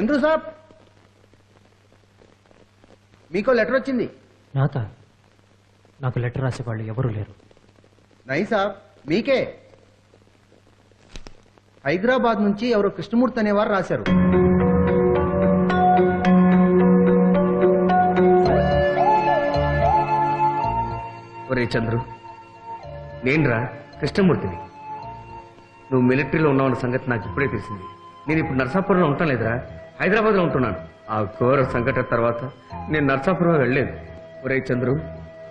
చంద్రు సాబ్! మీకో లెటర్ వచ్చింది. నాక నాకు లెటర్ రాసే వాళ్ళు ఎవరూ లేరు. నై సాబ్ మీకే. హైదరాబాద్ నుంచి ఎవరో కృష్ణమూర్తి అనేవారు రాశారు. ఒరే చంద్రు నేనురా కృష్ణమూర్తిని. నువ్వు మిలిటరీలో ఉన్నావన్న సంగతి నాకు ఇప్పుడే తెలిసింది. నేను ఇప్పుడు నర్సాపురంలో ఉంటాను లేదురా. హైదరాబాద్లో ఉంటున్నాను. ఆ ఘోర సంఘటన తర్వాత నేను నర్సాపురం వెళ్ళలేదు. ఒరే చంద్రు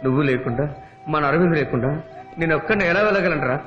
నువ్వు లేకుండా మన అరవింద్ లేకుండా నేను ఒక్కడిని ఎలా వెళ్ళగలనరా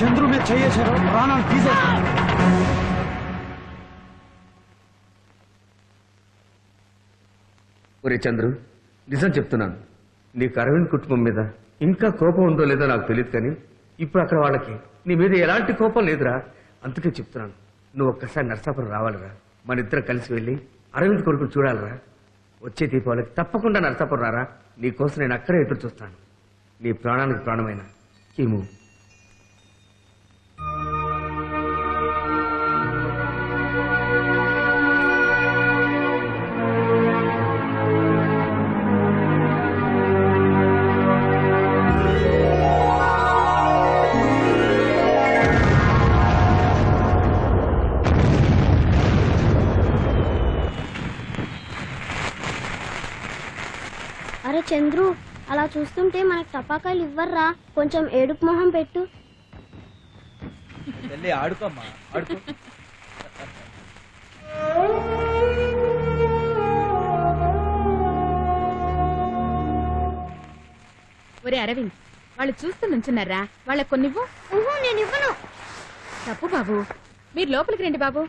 చంద్రు మీద చేయేశారు ప్రాణాలు తీసేశారు ఒరే చంద్రు నిజం చెప్తున్నాను. నీకు అరవింద్ కుటుంబం మీద ఇంకా కోపం ఉందో లేదో నాకు తెలియదు కానీ ఇప్పుడు అక్కడ వాళ్ళకి నీ మీద ఎలాంటి కోపం లేదురా. అందుకే చెప్తున్నాను. నువ్వు ఒక్కసారి నర్సాపురం రావాలిరా. మన ఇద్దరం కలిసి వెళ్ళి అరవింద్ కొడుకుని చూడాలిరా. వచ్చే దీపావళికి తప్పకుండా నర్సాపురం రారా. నీ కోసం నేను అక్కడే ఎదురు చూస్తాను. నీ ప్రాణానికి ప్రాణమైన కీము. చంద్రు అలా చూస్తుంటే మనకు టపాకాయలు ఇవ్వర్రా? కొంచెం ఏడుపు మొహం పెట్టు. వెళ్ళి ఆడుకోమ్మా ఆడుకో. ఒరే అరవింద్ వాళ్ళు చూస్తూ నుంచున్నారా? వాళ్ళకి కొన్నివ్వు. నేను ఇవ్వను తప్పు బాబు. మీరు లోపలికి రండి బాబు.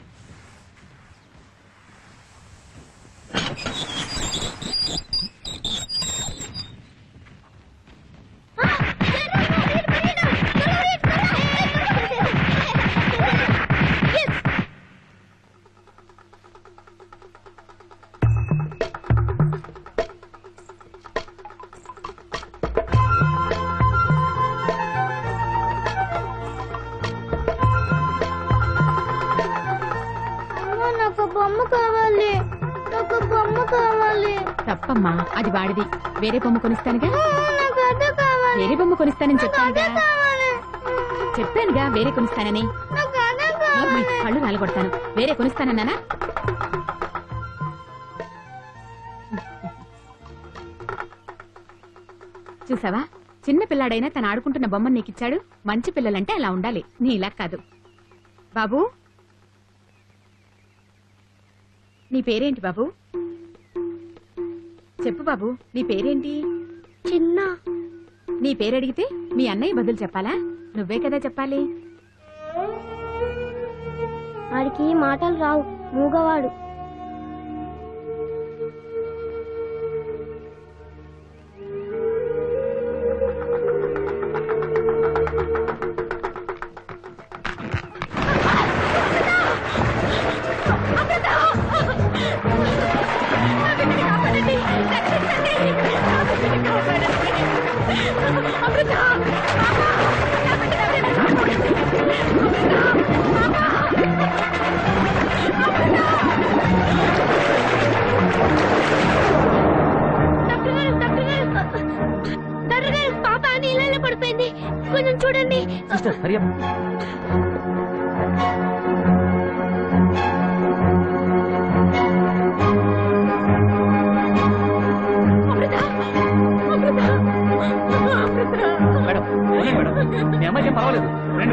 తప్పమ్మా అది వాడిది. వేరే బొమ్మ కొనిస్తానుగా? వేరే బొమ్మ కొనిస్తానని చెప్పానుగా? చెప్పానుగా వేరే కొనిస్తానని. కళ్ళు నాలగొడతాను వేరే కొనిస్తానన్నానా? చూసావా? చిన్న పిల్లాడైనా తను ఆడుకుంటున్న బొమ్మను నీకిచ్చాడు మంచి పిల్లలంటే అలా ఉండాలి. నీ ఇలా కాదు. బాబు? నీ పేరేంటి బాబు? చెప్పు బాబు నీ పేరేంటి? చిన్న. నీ పేరు అడిగితే మీ అన్నయ్య బదులు చెప్పాలా? నువ్వే కదా చెప్పాలి. వాడికి మాటలు రావు మూగవాడు. పాప నీళ్ళలో పడిపోయింది. కొంచెం చూడండి. సిస్టర్ హరియప్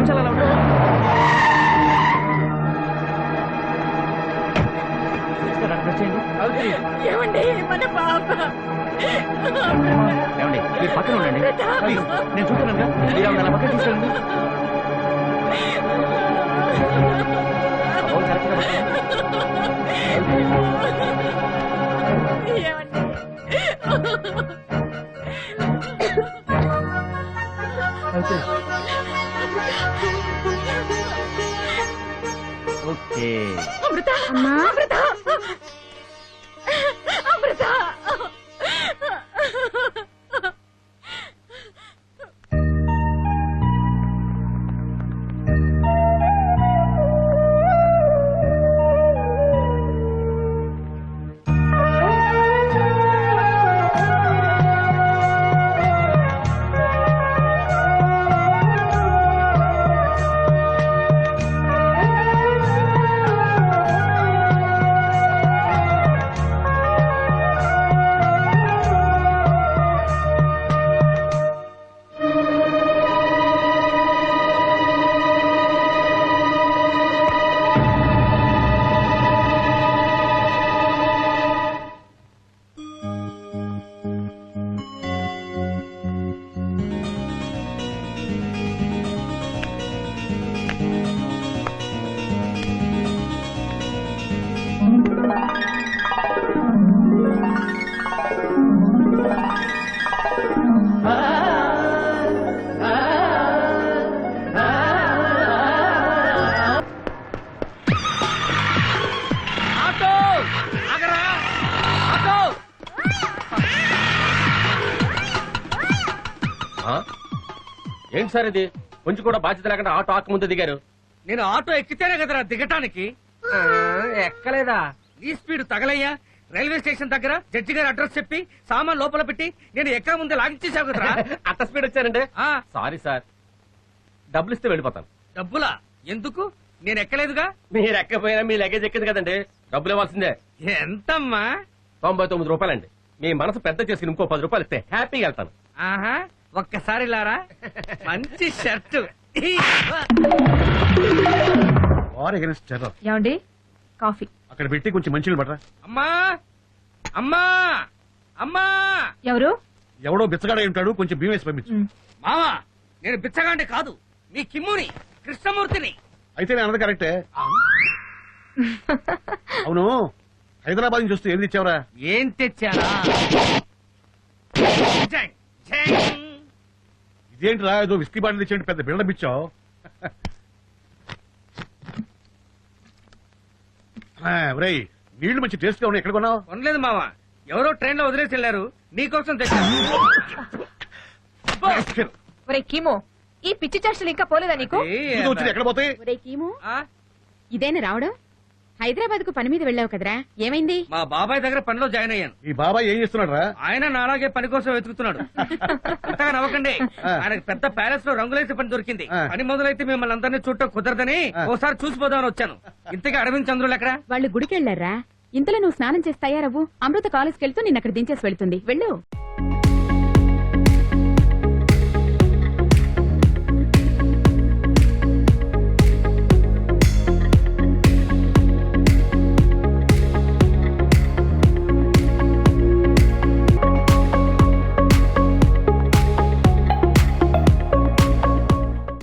నిమిషాలు అలా ఏమండి మన పాప? ఏమండి మీరు పక్కన ఉండండి. ప్లీజ్ నేను చూస్తున్నాను కదా. మీరు ఆవిడ నా పక్కన తీసుకెళ్ళండి. అవును, కరెక్ట్గా ఏంటి సార్ ఇది? కొంచెం కూడా బాధ్యత లేకుండా ఆటో ఆకు ముందు దిగారు. నేను ఆటో ఎక్కితేనే కదరా దిగటానికి? ఎక్కలేదా? నీ స్పీడ్ తగలయ్యా? రైల్వే స్టేషన్ దగ్గర జడ్జి గారి అడ్రస్ చెప్పి సామాన్ లోపల పెట్టి నేను ఎక్క ముందే లాగించేసావు కదరా? అంత స్పీడ్ వచ్చారండి ఆ, సారీ సార్ డబ్బులు ఇస్తే వెళ్ళిపోతాను. డబ్బులా? ఎందుకు? నేను ఎక్కలేదుగా? మీరు ఎక్కపోయినా మీ లగేజ్ ఎక్కింది కదండి. డబ్బులు ఇవ్వాల్సిందే. ఎంతమ్మా? తొంభై తొమ్మిది రూపాయలండి. మీ మనసు పెద్ద చేసుకుని ఇంకో పది రూపాయలు ఇస్తే హ్యాపీగా వెళ్తాను. ఆహా. ఒక్కసారి లారా మంచి షర్టు. వార్ అగెన్స్ట్ టెర్రర్ ఏమండి? కాఫీ. అక్కడ పెట్టి కొంచెం మంచినీళ్ళు పట్టరా? అమ్మా అమ్మా అమ్మా. ఎవరు? ఎవడో బిచ్చగాడ ఉంటాడు కొంచెం బియ్యం వేసి పంపించు. మావా నేను బిచ్చగాండి కాదు మీ కిమ్ముని కృష్ణమూర్తిని. అయితే నేను అన్నది కరెక్టే. అవును. హైదరాబాద్ నుంచి వస్తూ ఏం తెచ్చావరా? ఏం తెచ్చారా? జంగ్. ఇదేంటిరా ఏదో విస్కీ బాటిల్ తెచ్చేయండి పెద్ద బిళ్ళ బిచ్చావు. ఒరేయ్ నీళ్ళు మంచి టేస్ట్గా ఉన్నాయి. ఎక్కడ కొన్నావు? కొనలేదు మావా ఎవరో ట్రైన్లో వదిలేసి వెళ్ళారు. నీకోసం తెచ్చాను. ఒరే కీమో ఈ పిచ్చి చేష్టలు ఇంకా పోలేదా నీకు? ఇది వచ్చింది. ఎక్కడ పోతాయి? ఒరే కీము ఆ, ఇదేనా రావడం? హైదరాబాద్కు పని మీద వెళ్ళావు కదరా? ఏమైంది? మా బాబాయ్ దగ్గర పనిలో జాయిన్ అయ్యాను. ఈ బాబాయ్ ఏం చేస్తున్నాడు రా ఆయన నాలాగే పని కోసం వెతుకుతున్నాడు. అంతగా నవ్వకండి. ఆయనకు పెద్ద ప్యాలెస్లో రంగులేసే పని దొరికింది. పని మొదలైతే మిమ్మల్ని అందరినీ చూడటం కుదరదని. ఓసారి చూసిపోదామని వచ్చాను. ఇంతకీ అరవింద్ చంద్రులు ఎక్కడ? వాళ్ళు గుడికి వెళ్ళారా ఇంతలో నువ్వు స్నానం చేసి తయారవ్వు అమృత కాలేజ్కి వెళ్తూ నిన్న అక్కడ దించేసి వెళ్తుంది. వెళ్ళు.